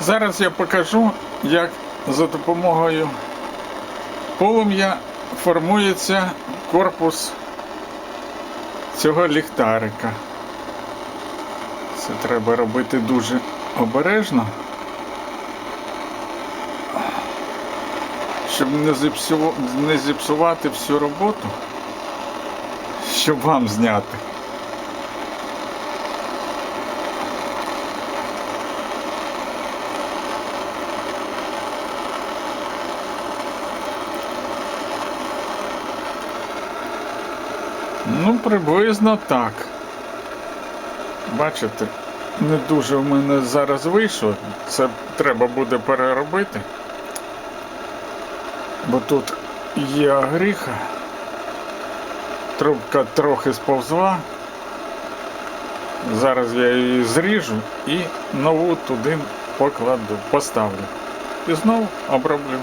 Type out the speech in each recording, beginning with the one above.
Зараз я покажу, як за допомогою полум'я формується корпус цього ліхтарика. Це треба робити дуже обережно, щоб не, зіпсувати всю роботу, щоб вам зняти. Ну, приблизно так. Бачите, не дуже в мене зараз вийшло. Це треба буде переробити. Бо тут є агріха. Трубка трохи сповзла. Зараз я її зріжу і нову туди покладу, поставлю. І знову оброблю.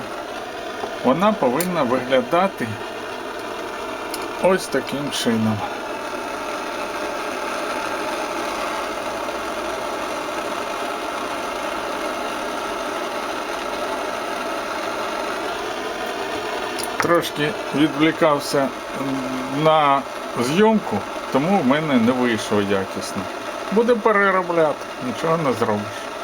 Вона повинна виглядати ось таким чином. Трошки відвлікався на зйомку, тому в мене не вийшло якісно. Буде переробляти, нічого не зробиш.